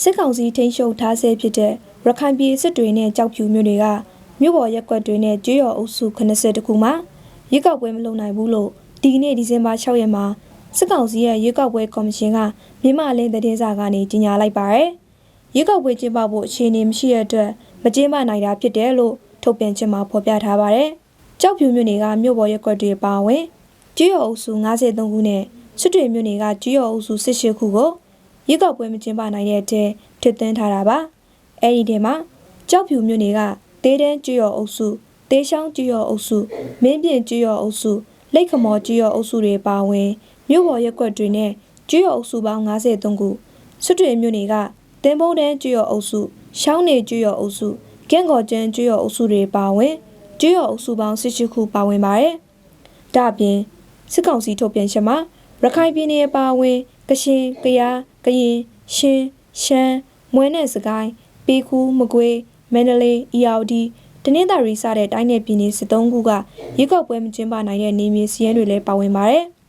စစ်ကောင်စီထိန်းချုပ်ထားဆဲဖြစ်တဲ့ရခိုင်ပြည်စစ်တွေနဲ့ကြောက်ဖြူမြို့တွေကမြို့ပေါ်ရက်ကွက်တွေနဲ့ကျွော်အုပ်စု80တခုမှာရွေးကောက်ပွဲမလုပ်နိုင်ဘူးလို့ဒီကနေ့ဒီဇင်ဘာ6ရက်မှာစစ်ကောင်စီရဲ့ရွေးကောက်ပွဲကော်မရှင်ကမြန်မာလင်းသတင်းစာကနေကြေညာလိုက်ပါတယ်။ရွေးကောက်ပွဲကျင်းပဖို့အခြေအနေမရှိတဲ့အတွက်မကျင်းပနိုင်တာဖြစ်တယ်လို့ထုတ်ပြန်ချက်မှာဖော်ပြထားပါတယ်။ကြောက်ဖြူမြို့နယ်ကမြို့ပေါ်ရက်ကွက်တွေပါဝင်ကျွော်အုပ်စု53ခုနဲ့စစ်တွေမြို့နယ်ကကျွော်အုပ်စု18ခုကို ရွေးကောက်ပွဲမကျင်းပနိုင်တဲ့အထဲထစ်သွင်းထားတာပါ။အဲဒီထဲမှာကြောက်ဖြူမြို့နယ်ကတေးတန်းကျွော်အုပ်စုတေးချောင်းကျွော်အုပ်စုမင်းပြင်ကျွော်အုပ်စုလိတ်ခမော်ကျွော်အုပ်စုတွေပါဝင်မြို့ပေါ်ရက်ကွက်တွေနဲ့ကျွော်အုပ်စုပေါင်း53ခုစွတ်တွေမြို့နယ်ကတင်ပုံးတန်းကျွော်အုပ်စုရှောင်းနေကျွော်အုပ်စုကင်းကော်ကျန်းကျွော်အုပ်စုတွေပါဝင်ကျွော်အုပ်စုပေါင်း18ခုပါဝင်ပါတယ်။ဒါ့အပြင်စစ်ကောင်စီထုတ်ပြန်ချက်မှာရခိုင်ပြည်နယ်အပါအဝင်ကချင်၊ကယား၊ ကရင်၊ရှမ်း၊ရှမ်း၊မွဲနဲ့စကိုင်း၊ပေကူး၊မကွေး၊မန္တလေး၊အီယော်ဒီတနင်္သာရီစတဲ့တိုင်းနယ်ပြည်နယ်စစ်သုံးခုကရွေးကောက်ပွဲမကျင်းပနိုင်တဲ့နေမြေစီးရဲတွေလည်းပါဝင်ပါတယ်။